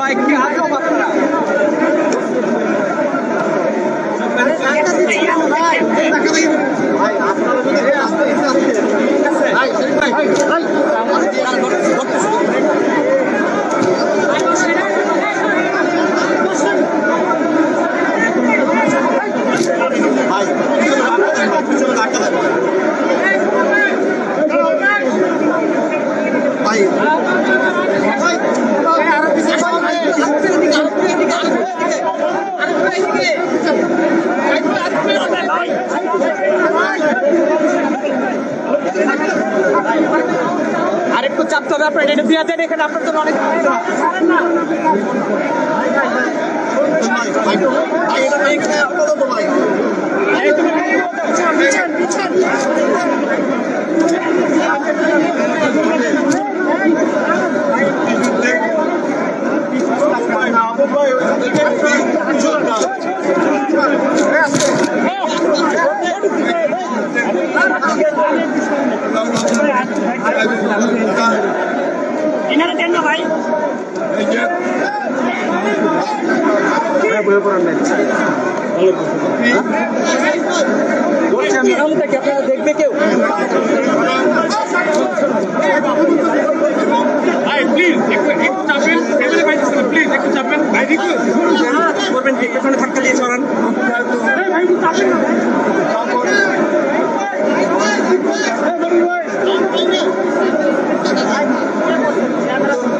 ভাই কি আজব আপনারা। আরেকটু চাপতে হবে আপনার এটা দিয়ে দেন এখানে আপনার জন্য অনেক এনারা দেন না ভাই? আপনারা দেখবে কেউ? ভাই প্লিজ একটু একটু চাপেন। ভাই প্লিজ একটু চাপেন। ভাই রিকোয়েস্ট করবেন কি? এখানে ধাক্কা দিয়ে সরান ভাই একটু চাপেন না।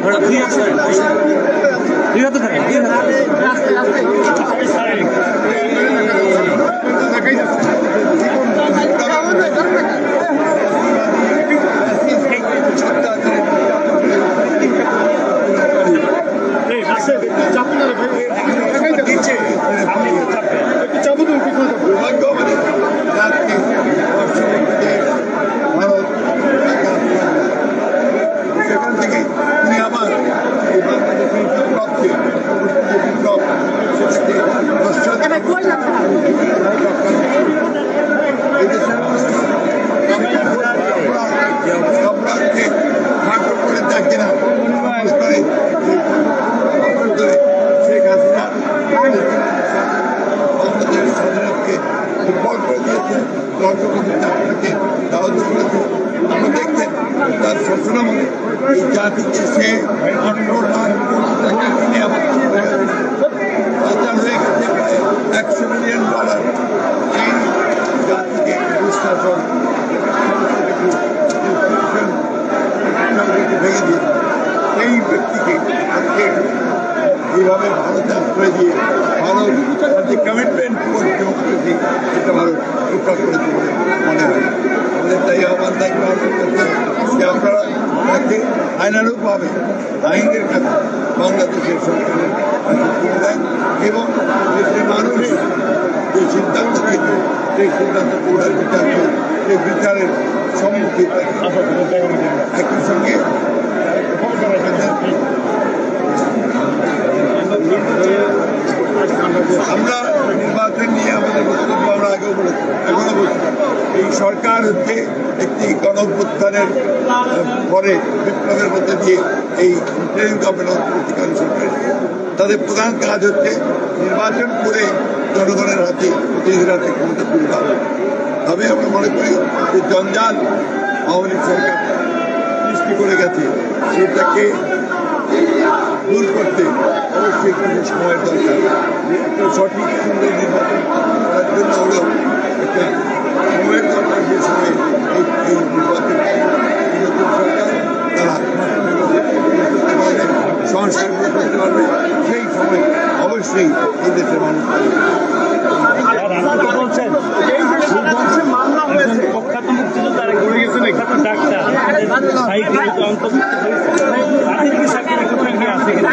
দুই হাত ধরেন দুই হাতে ধরেন দুই হাতে দেখাই যাচ্ছে চাপু না রে ভাই দেখাই যাচ্ছে একটু চাপু তুমি পিছনে যাব ভাগ্য মানে রাতকে ভারত সেখান থেকে তুমি আবার এই বাংলাদেশের পক্ষে বিপ্লব সেটাকে নস্বাত এই দেশের সম্রাটকে খাটো করে দেখে না করে শেখ হাসিনা বাংলাদেশের স্বাধীনতাকে দুর্বল করে দিয়েছে রক্তপতি চাকরিকে দাওয়াত করেছে আমরা দেখতে তার শ্বশুরামলে এই জাতিকে সে আঠারো লাখ কোটি টাকা কিনে আবার পাচার হয়ে গেছে প্রায় একশো মিলিয়ন ডলার এই জাতিকে দুঃশাসন ভেঙে দিয়ে এই ব্যক্তিকে আজকে এইভাবে দিয়ে ভারত যে কমিটমেন্ট টুয়ার্ড ডেমোক্রেসি সেটা ভারত রক্ষা করেছে বলে মনে হয়। আমাদের তাই আহ্বান থাকবে যে আপনারা তাকে আইনানুগভাবে আইনের কাছে বাংলাদেশের সরকারের কাছে তুলে দেন এবং দেশের মানুষের যে সিদ্ধান্ত নিয়েছে সেই সিদ্ধান্ত পুনরায় বিচার সেই বিচারের সম্মুখীন একই সঙ্গে আমরা নির্বাচন নিয়ে আমাদের বক্তব্য আমরা আগেও বলেছি, এখনও বলছি। এই সরকার হচ্ছে একটি গণঅভ্যুত্থানের পরে বিপ্লবের মধ্যে দিয়ে এই ইন্টারিম গভর্নমেন্ট সরকার তাদের প্রধান কাজ হচ্ছে নির্বাচন করে জনগণের হাতে প্রতিনিধির হাতে ক্ষমতা তুলে দেওয়া। তবে আমরা মনে করি যে জঞ্জাল আওয়ামী সরকার সৃষ্টি করে গেছে, সেটাকে দূর করতে অবশ্যই কিছু সময়ের দরকার। একটা সঠিক সুন্দর নির্বাচন করার জন্য হলেও একটা সময়ের দরকার যে সময়ে এই নির্বাচন সরকার তারা করতে পারবে সেই সময় অবশ্যই এই দেশের মানুষ মামলা হয়েছে প্রখ্যাত মুক্তিযোদ্ধা আর একজন প্রখ্যাত ডাক্তার সাহিত্যিক অন্তর্ভুক্ত হয়েছে তাদের কি চাকরি কোথায় কি আছে কিনা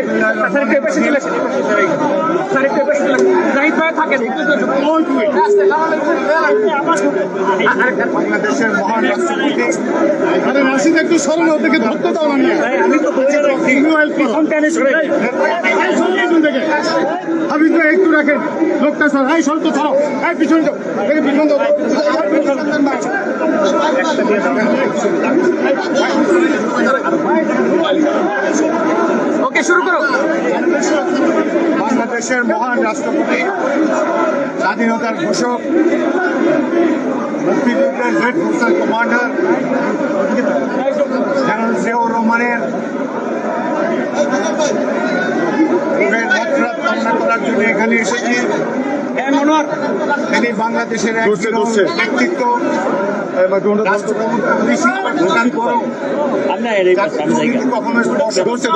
ডেফিনেটলি স্যার একটু এপাশে চলে আসেন, স্যার, একটু এপাশে চলে আসেন। জাহিদ ভাই থাকেন একটু তো আস্তে, বাংলাদেশের মহান রাষ্ট্রপতি। আরে রাশিদ একটু সরল ওদেরকে ধরতে দাও না আমি তো বলছি প্রথম আপনি তো একটু রাখেন। লোকটা স্যার এই সরতো ছাড়ো। এই পিছন ওকে, শুরু করো। বাংলাদেশের মহান রাষ্ট্রপতি, স্বাধীনতার ঘোষক, মুক্তিযুদ্ধের হেড ফোর্সের কমান্ডার জেনারেল জিয়াউর রহমানের কামনা করার জন্য এখানে এসেছি। তিনি বাংলাদেশের ব্যক্তিত্ব।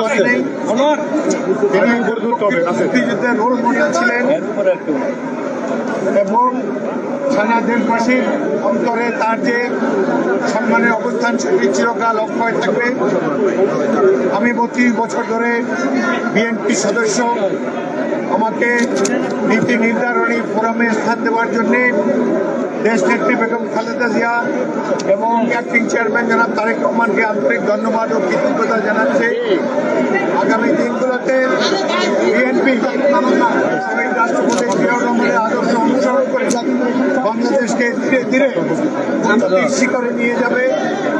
পারেনি অনর তিনি মুক্তিযুদ্ধের রোল মডেল ছিলেন। এর উপরে একটু। এবং সারা দেশবাসীর অন্তরে তার যে সম্মানের অবস্থান সেটি চিরকাল অক্ষয় থাকবে। আমি বত্রিশ বছর ধরে বিএনপি সদস্য আমাকে নীতি নির্ধারণী ফোরামে স্থান দেওয়ার জন্যে দেশ নেত্রী বেগম খালেদা জিয়া এবং অ্যাক্টিং চেয়ারম্যান জনাব তারেক রহমানকে আন্তরিক ধন্যবাদ ও কৃতজ্ঞতা জানাচ্ছে। আগামী দিনগুলোতে বিএনপি আদর্শ অনুসরণ বাংলাদেশকে ধীরে ধীরে উন্নতির শিখরে নিয়ে যাবে,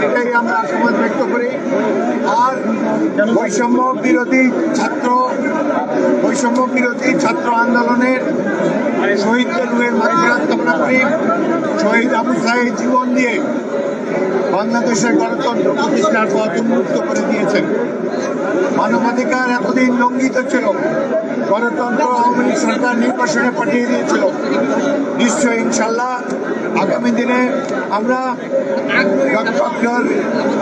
এটাই আমরা আশাবাদ ব্যক্ত করি। আর বৈষম্য বিরোধী ছাত্র, বৈষম্য বিরোধী ছাত্র আন্দোলনের শহীদদের রুহের মাঝেরাত কামনা করি। শহীদ আবু সাহেব জীবন দিয়ে বাংলাদেশের গণতন্ত্র প্রতিষ্ঠার পথ উন্মুক্ত করে দিয়েছেন। মানবাধিকার এতদিন লঙ্ঘিত ছিল, গণতন্ত্র আওয়ামী লীগ সরকার নির্বাসনে পাঠিয়ে দিয়েছিল। নিশ্চয়ই ইনশাল্লাহ আগামী দিনে আমরা ডক্টর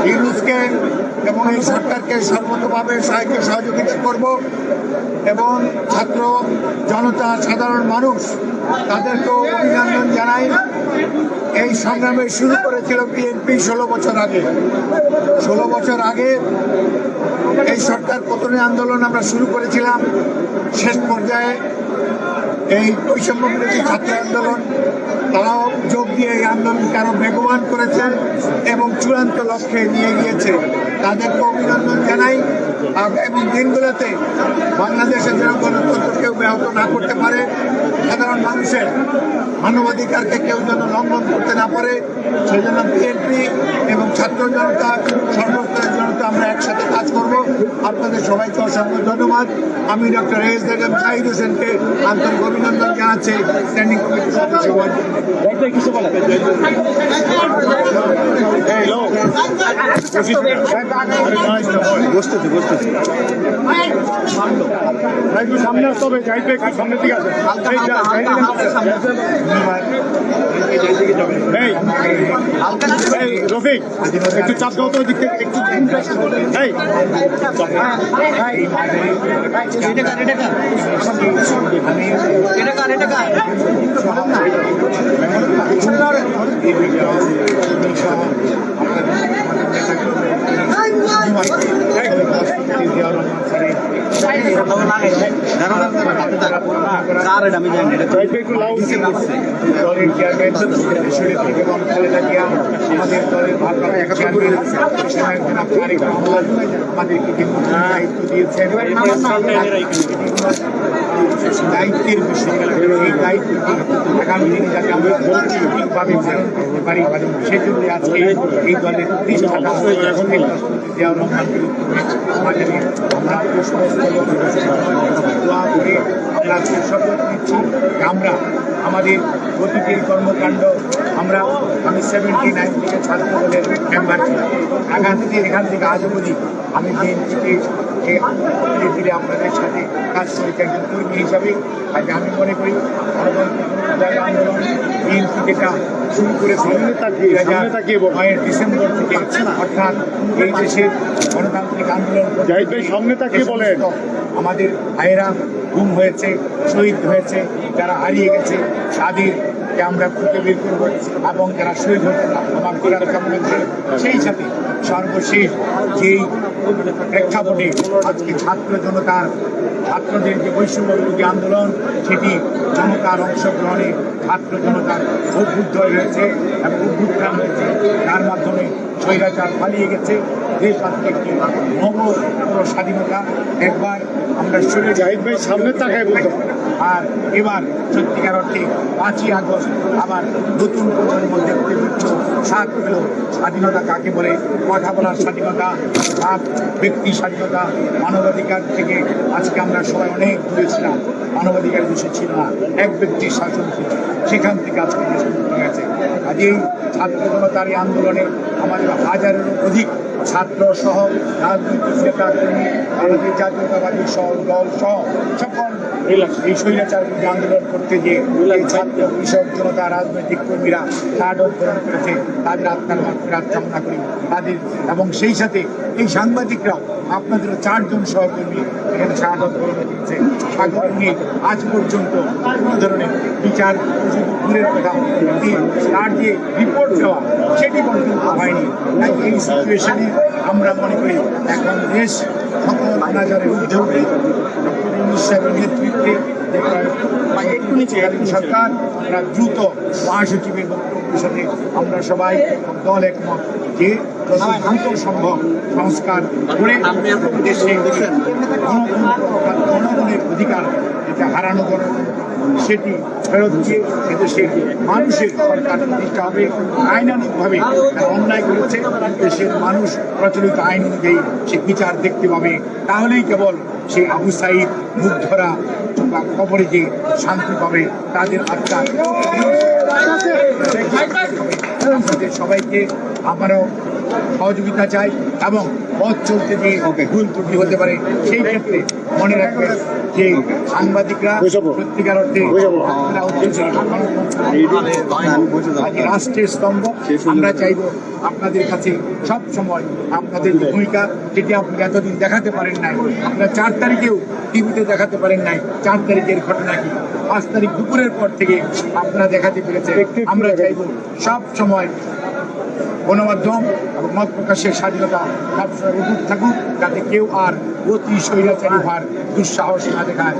ইউনুসকে এবং এই সরকারকে সর্বতভাবে সাহায্য সহযোগিতা করব। এবং ছাত্র জনতা সাধারণ মানুষ তাদেরকেও অভিনন্দন জানাই। এই সংগ্রামে শুরু করেছিল বিএনপি ষোলো বছর আগে। ষোলো বছর আগে এই সরকার পতনের আন্দোলন আমরা শুরু করেছিলাম। শেষ পর্যায়ে এই বৈষম্য ছাত্র আন্দোলন তারাও যোগ দিয়ে এই আন্দোলনকে আরও বেগবান করেছে এবং চূড়ান্ত লক্ষ্যে নিয়ে গিয়েছে। তাদেরকে অভিনন্দন জানাই। এবং দিনগুলোতে বাংলাদেশের যেন গণতন্ত্র কেউ ব্যাহত না করতে পারে। সাধারণ মানুষের মানবাধিকারকে কেউ যেন লঙ্ঘন করতে না পারে সেই জন্য বিএনপি এবং ছাত্র জনতা সর্বস্তরের জনতা আমরা একসাথে কাজ করব। আপনাদের সবাইকে অসংখ্য ধন্যবাদ। আমি ডক্টর এস বেগম শাহিদ হোসেনকে আন্তরিক অভিনন্দন জানাচ্ছি। স্ট্যান্ডিং কমিটির সদস্য হওয়ার জন্য। বসতেছি সামনে আসতে হবে সামনের দিকে আসে। একটু চাপ দাও তো একটু এই একটু লাউ দলের চেয়ারম্যান শরীফ এবং খালেদা জিয়া দায়িত্ব দায়িত্বের বিষয় এই দায়িত্বটি আগামী যাতে আমরা পারি সেজন্য আজকে এই দলের প্রতিষ্ঠাতা জিয়াউর রহমানকে আমাদের আমরা দোয়া করে আমরা শপথ নিচ্ছি আমরা আমাদের প্রতিটি কর্মকাণ্ড, আমরা আমি সেভেন্টি নাইন থেকে ছাত্র দলের মেম্বার ছিলাম। থেকে এখান থেকে আজ অবধি আমি বিএনপিতে ধীরে ধীরে আপনাদের সাথে কাজ করেছি একজন কর্মী হিসাবে। আজ আমি মনে করি গণতন্ত্র আন্দোলন বিএনপি যেটা শুরু করেছে দুই হাজার নয়ের ডিসেম্বর থেকে অর্থাৎ এই দেশের গণতান্ত্রিক আন্দোলন জাহিদ ভাই, সামনে তাকিয়ে বলেন। আমাদের ভাইয়েরা গুম হয়েছে শহীদ হয়েছে যারা হারিয়ে গেছে তাদেরকে আমরা খুঁজে বের করব এবং যারা শহীদ হয়েছে আমার সেই সাথে সর্বশেষ যেই প্রেক্ষাপটে আজকে ছাত্র জনতার, ছাত্রদের যে বৈষম্য আন্দোলন, সেটি জনতার অংশগ্রহণে ছাত্র জনতার অভ্যুদ্ধ হয়েছে এবং অভ্যুত্থান হয়েছে। তার মাধ্যমে স্বৈরাচার পালিয়ে গেছে। দেশ আজকে একটি নব স্বাধীনতা একবার আমরা সরে জাহিদ ভাই সামনে তাকায় বলতে। আর এবার সত্যিকার অর্থে পাঁচই আগস্ট আবার নতুন প্রজন্ম দেখতে পাচ্ছ। সাত কিলো স্বাধীনতা কাকে বলে? কথা বলার স্বাধীনতা সাত ব্যক্তি স্বাধীনতা মানবাধিকার থেকে আজকে আমরা সবাই অনেক দূরে ছিলাম। মানবাধিকার বিষয় ছিল না এক ব্যক্তির শাসন ছিল। সেখান থেকে আজকে দেশ মুক্ত আজ ছাত্র জনতার আন্দোলনে আমাদের হাজারেরও অধিক ছাত্র সহ রাজনৈতিক নেতা কর্মী আমাদের জাতীয়তাবাদী সহ দল সহ সকল এই স্বৈরাচার বিরুদ্ধে আন্দোলন করতে এই ছাত্র কৃষক জনতা, রাজনৈতিক কর্মীরা কার্ড গ্রহণ করেছে, তাদের আত্মার মাত্রার কামনা করি। তাদের এবং সেই সাথে এই সাংবাদিকরাও আপনাদেরও চারজন সহকর্মী এখানে শাহাদত গ্রহণ করেছে স্বাগত নিয়ে আজ পর্যন্ত কোনো ধরনের বিচার দূরের কথা তার যে রিপোর্ট দেওয়া, সেটি পর্যন্ত হয়নি। এই সিচুয়েশনে আমরা মনে করি এখন দেশ ইউনুস সাহেবের নেতৃত্বে সরকার দ্রুত মহাসচিবের বক্তব্যের আমরা সবাই দল একমত যে যত সম্ভব সংস্কার করে দেশে জনগণের অধিকার যেটা হারানো গণতন্ত্র সেটি ফেরত দিয়ে এদেশের মানুষের সরকার প্রতিষ্ঠা হবে। আইনানুগভাবে যারা অন্যায় করেছে। দেশের মানুষ প্রচলিত আইন অনুযায়ী সে বিচার দেখতে পাবে। তাহলেই কেবল সেই আবু সাইদ মুগ্ধরা বা কবরে যে শান্তি পাবে। তাদের আত্মা আপনাদের সবাইকে আমারও সহযোগিতা চাই এবং পথ চলতে যে ভুল ত্রুটি হতে পারে, সেই ক্ষেত্রে মনে রাখবেন। যে সাংবাদিকরা সত্যিকার অর্থে রাষ্ট্রের স্তম্ভ আমরা চাইব আপনাদের কাছে সব সময় আপনাদের ভূমিকা যেটি আপনি এতদিন দেখাতে পারেন নাই। আপনারা চার তারিখেও টিভিতে দেখাতে পারেন নাই। চার তারিখের ঘটনা কি? পাঁচ তারিখ দুপুরের পর থেকে আপনারা দেখাতে পেরেছেন। আমরা চাইব সব সময় গণমাধ্যম এবং মত প্রকাশের স্বাধীনতা সবসময় অটুট থাকুক, যাতে কেউ আর অতি স্বৈরাচারী হওয়ার দুঃসাহস না দেখায়।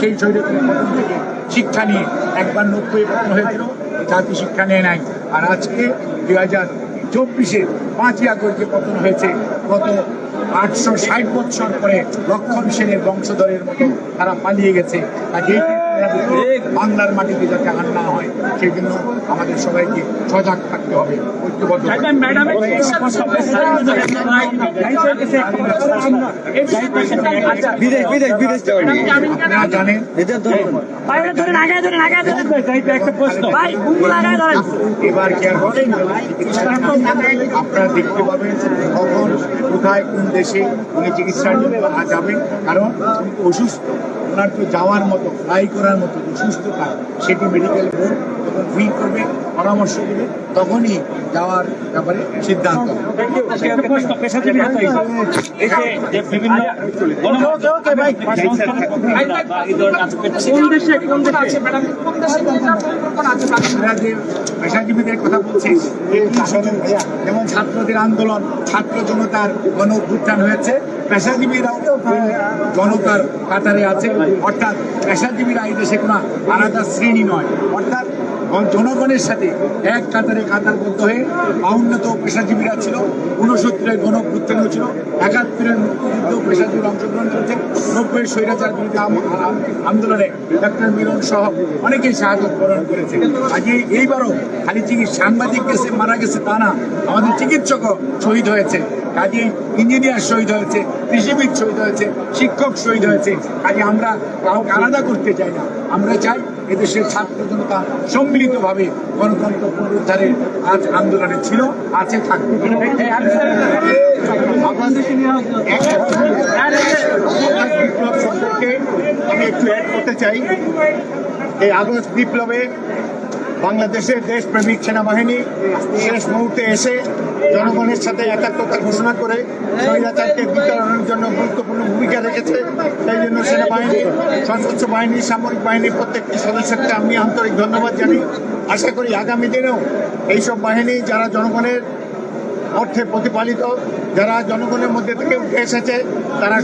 সেই স্বৈরাচারী পতন থেকে শিক্ষা নিয়ে একবার নব্বই পতন হয়েছিল জাতি শিক্ষা নেয় নাই। আর আজকে দুই হাজার চব্বিশে পাঁচই আগস্টে পতন হয়েছে, গত আটশো ষাট বৎসর পরে লক্ষণ সেনের বংশধরের মতো তারা পালিয়ে গেছে। কাজে বাংলার মাটিতে যাতে আর না হয় সেই জন্য আমাদের সবাইকে সজাগ থাকতে হবে ঐক্যবদ্ধ থাকতে হবে। বিদেশ বিদেশ বিদেশ আপনারা জানেন? এবার কি আর আপনারা দেখতে পাবেন কখন কোথায় কোন দেশে উনি চিকিৎসার জন্য আজ যাবেন। কারণ অসুস্থ। ওনার তো যাওয়ার মতো ফ্লাই করার মতো অসুস্থতা সেটি মেডিকেল বোর্ড যখন ফিল করবে পরামর্শ দেবে তখনই যাওয়ার ব্যাপারে সিদ্ধান্ত হবে। কোন দেশে কোন দেশে কোন দেশে আপনারা যে পেশাজীবীদের কথা বলছি যেমন ছাত্রদের আন্দোলন ছাত্র জনতার গণ অভ্যুত্থান হয়েছে পেশাজীবীরাও জনতার কাতারে আছে। অর্থাৎ পেশাজীবীরা এই দেশে কোনো আলাদা শ্রেণি নয়। অর্থাৎ জনগণের সাথে এক কাতারে কাতারবদ্ধ হয়ে বাউন্নত পেশাজীবীরা ছিল। ঊনসত্তরের গণ অভ্যুত্থানও ছিল। একাত্তরের মুক্তিযুদ্ধ পেশাজীবীরা অংশগ্রহণ করেছে। নব্বই স্বৈরাচার বিরুদ্ধে আন্দোলনে ডক্টর মিলন সহ অনেকেই শাহাদত বরণ করেছে। আজকে এইবারও খালি চিকিৎসা সাংবাদিক গেছে, মারা গেছে তা না। আমাদের চিকিৎসকও শহীদ হয়েছে। কাজে ইঞ্জিনিয়ার শহীদ হয়েছে, কৃষিবিদ শহীদ হয়েছে, শিক্ষক শহীদ হয়েছে। কাজে, আমরা কাউকে আলাদা করতে চাই না। আমরা চাই এদেশের ছাত্র জনতা সম্মিলিতভাবে গণতন্ত্র পুনরুদ্ধারের আজ আন্দোলনে ছিল, আছে, থাকবে। বিপ্লব সম্পর্কে আমি একটু অ্যাড করতে চাই। এই আগস্ট বিপ্লবে বাংলাদেশের দেশপ্রেমিক সেনাবাহিনী শেষ মুহূর্তে এসে জনগণের সাথে একাত্মতা ঘোষণা করে স্বৈরাচারকে বিতরণের জন্য গুরুত্বপূর্ণ ভূমিকা রেখেছে। সেই জন্য সেনাবাহিনী, সশস্ত্র বাহিনী, সামরিক বাহিনীর প্রত্যেকটি সদস্যকে আমি আন্তরিক ধন্যবাদ জানাই। আশা করি আগামী দিনেও এইসব বাহিনী যারা জনগণের অর্থে প্রতিপালিত, যারা জনগণের মধ্যে থেকে উঠে এসেছে, তারা